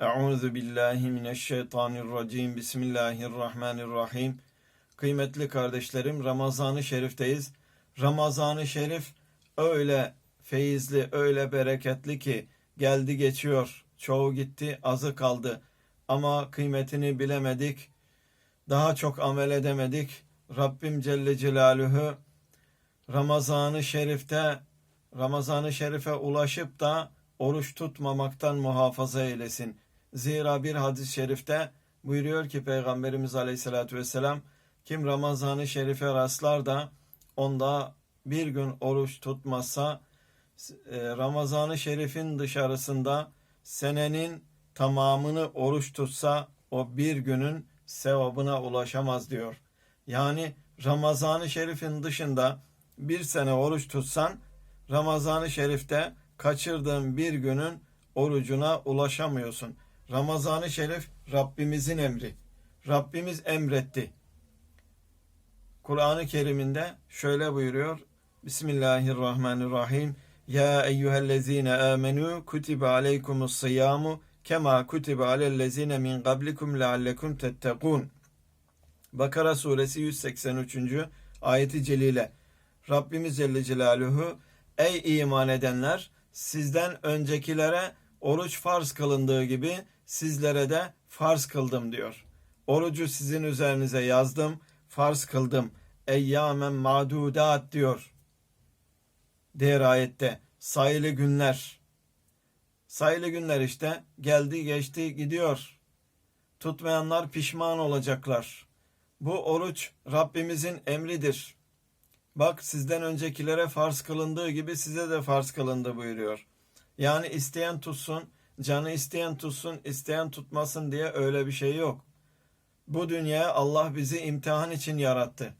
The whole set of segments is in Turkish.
Euzu billahi mineşşeytanirracim. Bismillahirrahmanirrahim. Kıymetli kardeşlerim, Ramazan-ı Şerif'teyiz. Ramazan-ı Şerif öyle feyizli, öyle bereketli ki geldi geçiyor. Çoğu gitti, azı kaldı. Ama kıymetini bilemedik. Daha çok amel edemedik. Rabbim Celle Celaluhu Ramazan-ı Şerif'te Ramazan-ı Şerif'e ulaşıp da oruç tutmamaktan muhafaza eylesin. Zira bir hadis-i şerifte buyuruyor ki Peygamberimiz Aleyhisselatü Vesselam kim Ramazan-ı Şerif'e rastlar da onda bir gün oruç tutmazsa e, Ramazan-ı Şerif'in dışarısında senenin tamamını oruç tutsa o bir günün sevabına ulaşamaz diyor. Yani Ramazan-ı Şerif'in dışında bir sene oruç tutsan Ramazan-ı Şerif'te kaçırdığın bir günün orucuna ulaşamıyorsun. Ramazan-ı Şerif Rabbimizin emri. Rabbimiz emretti. Kur'an-ı Kerim'inde şöyle buyuruyor. Bismillahirrahmanirrahim. Ya eyyühellezine amenu kutibe aleykumus siyamu kema kutibe alellezine min qablikum leallekum tettekun. Bakara suresi 183. ayeti celile. Rabbimiz Celle Celaluhu Ey iman edenler sizden öncekilere oruç farz kılındığı gibi sizlere de farz kıldım diyor. Orucu sizin üzerinize yazdım, farz kıldım. Eyyamen madudat diyor. Diğer ayette sayılı günler. Sayılı günler işte geldi geçti gidiyor. Tutmayanlar pişman olacaklar. Bu oruç Rabbimizin emridir. Bak sizden öncekilere farz kılındığı gibi size de farz kılındı buyuruyor. Yani isteyen tutsun, canı isteyen tutsun, isteyen tutmasın diye öyle bir şey yok. Bu dünya Allah bizi imtihan için yarattı.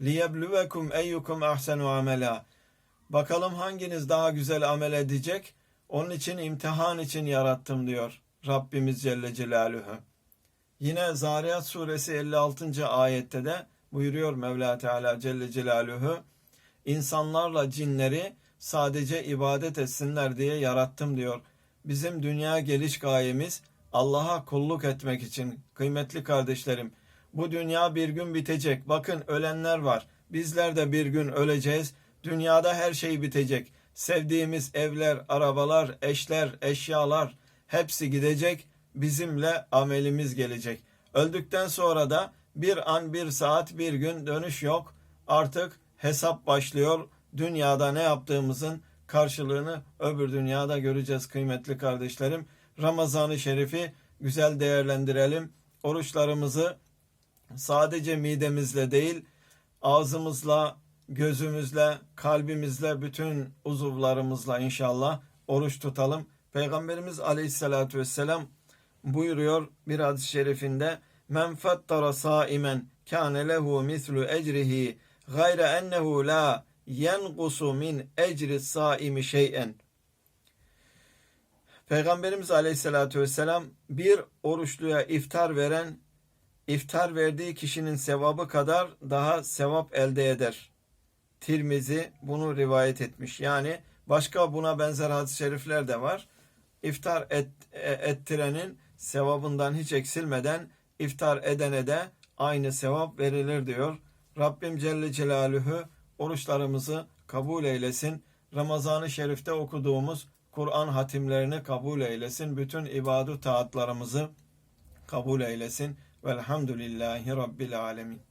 لِيَبْلُوَكُمْ اَيُّكُمْ اَحْسَنُ عَمَلًا Bakalım hanginiz daha güzel amel edecek? Onun için imtihan için yarattım diyor Rabbimiz Celle Celaluhu. Yine Zariyat suresi 56. ayette de buyuruyor Mevla Teala Celle Celaluhu. İnsanlarla cinleri sadece ibadet etsinler diye yarattım diyor. Bizim dünya geliş gayemiz Allah'a kulluk etmek için kıymetli kardeşlerim. Bu dünya bir gün bitecek. Bakın ölenler var. Bizler de bir gün öleceğiz. Dünyada her şey bitecek. Sevdiğimiz evler, arabalar, eşler, eşyalar hepsi gidecek. Bizimle amelimiz gelecek. Öldükten sonra da bir an, bir saat, bir gün dönüş yok. Artık hesap başlıyor. Dünyada ne yaptığımızın karşılığını öbür dünyada göreceğiz kıymetli kardeşlerim. Ramazan-ı Şerif'i güzel değerlendirelim. Oruçlarımızı sadece midemizle değil, ağzımızla, gözümüzle, kalbimizle, bütün uzuvlarımızla inşallah oruç tutalım. Peygamberimiz Aleyhisselatü Vesselam buyuruyor bir hadis-i şerifinde Men fattara saimen kâne lehu mislu ecrihi gayre ennehu la yenqusu min ecri saimi şey'en. Peygamberimiz Aleyhisselatü Vesselam bir oruçluya iftar veren iftar verdiği kişinin sevabı kadar daha sevap elde eder. Tirmizi bunu rivayet etmiş. Yani başka buna benzer hadis-i şerifler de var. İftar et, e, ettirenin sevabından hiç eksilmeden iftar edene de aynı sevap verilir diyor. Rabbim Celle Celaluhu oruçlarımızı kabul eylesin. Ramazan-ı Şerif'te okuduğumuz Kur'an hatimlerini kabul eylesin. Bütün ibadu taatlarımızı kabul eylesin. Velhamdülillahi Rabbil Alemin.